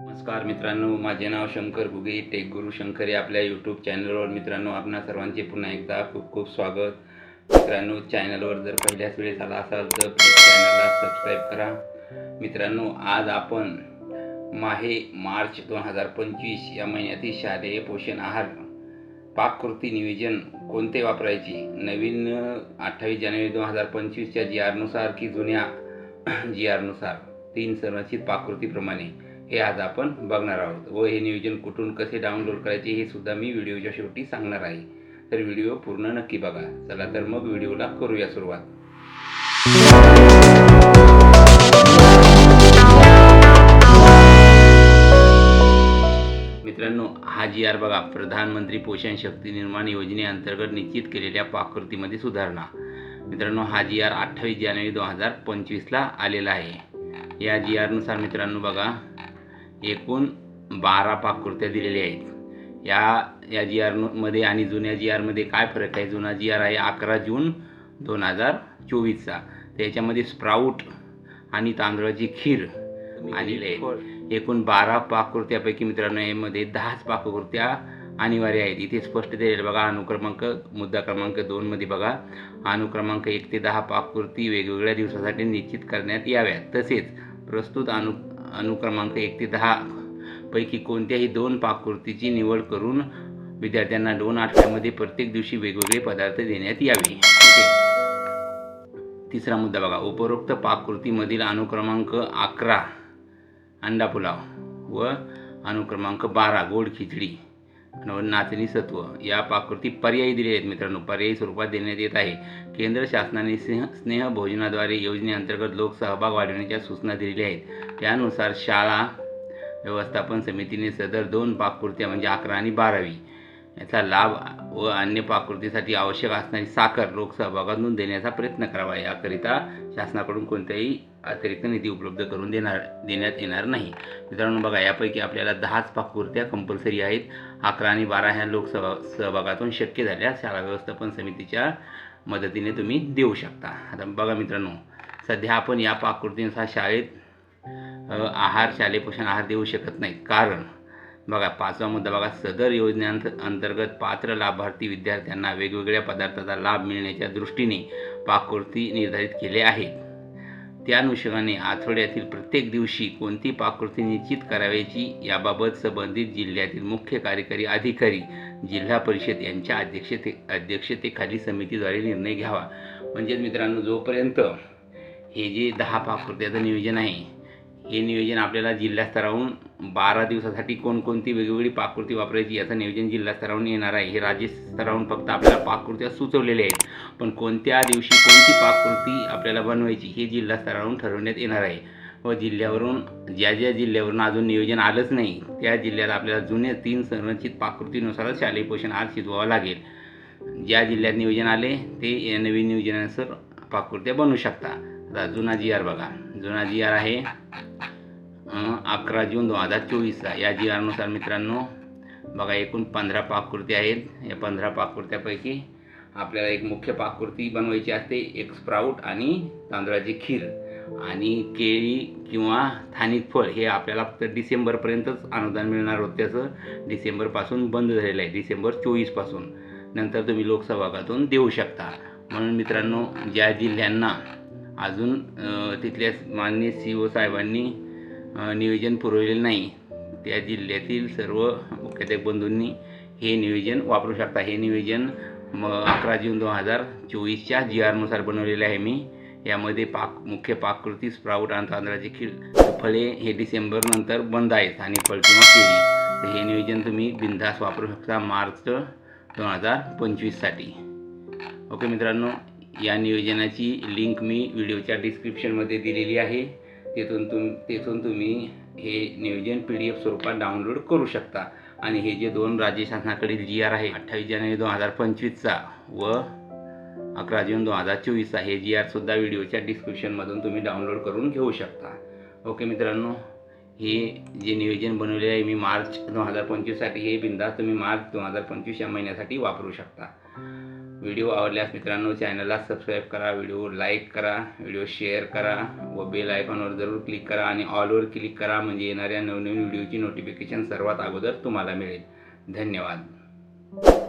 नमस्कार मित्रांनो माझे नाव शंकर गुगे टेक गुरु शंकर या आपल्या यूट्यूब चॅनलवर मित्रांनो आपणा सर्वांचे पुन्हा एकदा खूप खूप स्वागत. मित्रांनो चॅनलवर जर पहिल्याच वेळेस आला असाल तर प्लीज चॅनलला सबस्क्राईब करा. मित्रांनो आज आपण माहे मार्च दोन हजार पंचवीस या महिन्यातील शालेय पोषण आहार पाककृती नियोजन कोणते वापरायचे? नवीन अठ्ठावीस जानेवारी दोन हजार पंचवीसच्या जी आरनुसार की जुन्या जी आरनुसार तीन संरचित पाककृतीप्रमाणे. हे आज आपण बघणार आहोत. व हे नियोजन कुठून कसे डाउनलोड करायचे हे सुद्धा मी व्हिडिओच्या शेवटी सांगणार आहे. तर व्हिडिओ पूर्ण नक्की बघा. चला तर मग व्हिडिओला करूया सुरुवात. मित्रांनो हा जी आर बघा प्रधानमंत्री पोषण शक्ती निर्माण योजनेअंतर्गत निश्चित केलेल्या पाककृतीमध्ये सुधारणा. मित्रांनो हा जी आर अठ्ठावीस जानेवारी दोन हजार पंचवीसला आलेला आहे. या जी आरनुसार मित्रांनो बघा एकूण बारा पाककृत्या दिलेल्या आहेत. या या जी आरमध्ये आणि जुन्या जी आरमध्ये काय फरक आहे? जुना जी आर आहे अकरा जून दोन हजार चोवीसचा. त्याच्यामध्ये स्प्राऊट आणि तांदळाची खीर आलेली आहे. एकूण बारा पाककृत्यापैकी मित्रांनो यामध्ये दहाच पाककृत्या अनिवार्य आहेत. इथे स्पष्ट दिलेलं बघा अनुक्रमांक मुद्दा क्रमांक दोनमध्ये बघा. अनुक्रमांक एक ते दहा पाककृती वेगवेगळ्या दिवसासाठी निश्चित करण्यात याव्यात. तसेच प्रस्तुत अनु अनुक्रमांक एक ते दहा पैकी कोणत्याही दोन पाककृतीची निवड करून विद्यार्थ्यांना दोन आठवड्यामध्ये प्रत्येक दिवशी वेगवेगळे पदार्थ देण्यात यावे. तिसरा मुद्दा बघा. उपरोक्त पाककृतीमधील अनुक्रमांक अकरा अंडा पुलाव व अनुक्रमांक बारा गोड खिचडी व नाचणी सत्व. या पाककृती पर्यायी दिले आहेत मित्रांनो. पर्यायी स्वरूपात देण्यात येत आहे. केंद्र शासनाने स्नेह स्नेह भोजनाद्वारे योजनेअंतर्गत लोकसहभाग वाढविण्याच्या सूचना दिलेल्या आहेत. त्यानुसार शाळा व्यवस्थापन समितीने सदर दोन पाककृत्या म्हणजे अकरा आणि बारावी याचा लाभ व अन्य पाककृतीसाठी आवश्यक असणारी साखर लोकसहभागातून देण्याचा प्रयत्न करावा. याकरिता शासनाकडून कोणत्याही अतिरिक्त निधी उपलब्ध करून देणार देण्यात येणार नाही. मित्रांनो बघा यापैकी आपल्याला दहाच पाककृत्या कंपल्सरी आहेत. अकरा आणि बारा ह्या लोकसभा सहभागातून शक्य झाल्यास शाळा व्यवस्थापन समितीच्या मदतीने तुम्ही देऊ शकता. आता बघा मित्रांनो सध्या आपण या पाककृतीनुसार शाळेत आहार शालेय पोषण आहार देऊ शकत नाही. कारण बघा पाचवा मुद्दा बघा सदर योजनेअंत अंतर्गत पात्र लाभार्थी विद्यार्थ्यांना वेगवेगळ्या पदार्थाचा लाभ मिळण्याच्या दृष्टीने पाककृती निर्धारित केले आहेत त्या अनुषंगाने आठवड्यातील प्रत्येक दिवशी कोणती पाककृती निश्चित करावयाची याबाबत संबंधित जिल्ह्यातील मुख्य कार्यकारी अधिकारी जिल्हा परिषद यांच्या अध्यक्षते अध्यक्षतेखाली समितीद्वारे निर्णय घ्यावा. म्हणजेच मित्रांनो जोपर्यंत हे जे दहा पाककृत्याचं नियोजन आहे हे नियोजन आपल्याला जिल्हास्तरावरून बारा दिवसासाठी कोणकोणती वेगवेगळी पाककृती वापरायची याचं नियोजन जिल्हास्तरावरून येणार आहे. हे राज्य स्तरावरून फक्त आपल्याला पाककृत्या सुचवलेल्या आहेत. पण कोणत्या दिवशी कोणती पाककृती आपल्याला बनवायची हे जिल्हास्तरावरून ठरवण्यात येणार आहे. व जिल्ह्यावरून ज्या ज्या जिल्ह्यावरून अजून नियोजन आलंच नाही त्या जिल्ह्यात आपल्याला जुने तीन संरचित पाककृतीनुसारच शालेय पोषण आहार शिजवावं लागेल. ज्या जिल्ह्यात नियोजन आले ते या नवीन नियोजनानुसार पाककृत्या बनवू शकता. आता जुना जी आर बघा. जुना जी आर आहे अकरा जून दोन हजार चोवीसचा या जी आरनुसार मित्रांनो बघा एकूण पंधरा पाककृती आहेत. या पंधरा पाककृत्यापैकी आपल्याला एक मुख्य पाककृती बनवायची असते एक स्प्राऊट आणि तांदळाची खीर. आणि केळी किंवा स्थानिक फळ हे आपल्याला फक्त डिसेंबरपर्यंतच अनुदान मिळणार होतं त्याचं डिसेंबरपासून बंद झालेलं आहे डिसेंबर चोवीसपासून. नंतर तुम्ही लोकसहभागातून देऊ शकता. म्हणून मित्रांनो ज्या जिल्ह्यांना अजून तिथल्या माननीय सी ओ साहेबांनी नियोजन पुरवलेलं नाही. त्या जिल्ह्यातील सर्व मुख्याध्यापक बंधूंनी हे नियोजन वापरू शकता. हे नियोजन म अकरा जून दोन हजार चोवीसच्या जी आरनुसार बनवलेले आहे मी. यामध्ये पाक मुख्य पाककृती स्प्राऊट आणि तांदळाची खीर फळे हे डिसेंबरनंतर बंद आहेत आणि फळ किंवा केळी. तर हे नियोजन तुम्ही बिंदास वापरू शकता मार्च दोन हजार पंचवीससाठी. ओके मित्रांनो या नियोजनाची लिंक मी व्हिडिओच्या डिस्क्रिप्शनमध्ये दिलेली आहे. तिथून तुम तिथून तुम्ही हे नियोजन पी डी एफ स्वरूपात डाउनलोड करू शकता. आणि हे जे दोन राज्य शासनाकडील जी आर आहे अठ्ठावीस जानेवारी दोन हजार पंचवीसचा व अकरा जून दोन हजार चोवीसचा हे जी आरसुद्धा व्हिडिओच्या डिस्क्रिप्शनमधून तुम्ही डाउनलोड करून घेऊ शकता. ओके मित्रांनो हे जे नियोजन बनवले आहे मी मार्च दोन हजार पंचवीससाठी हे बिंदास तुम्ही मार्च दोन हजार पंचवीस या महिन्यासाठी वापरू शकता. व्हिडिओ आवडल्यास मित्रांनो चॅनलला सबस्क्राईब करा व्हिडिओ लाईक करा व्हिडिओ शेअर करा व बेल आयकॉनवर जरूर क्लिक करा आणि ऑलवर क्लिक करा म्हणजे येणाऱ्या नवनवीन व्हिडिओची नोटिफिकेशन सर्वात अगोदर तुम्हाला मिळेल. धन्यवाद.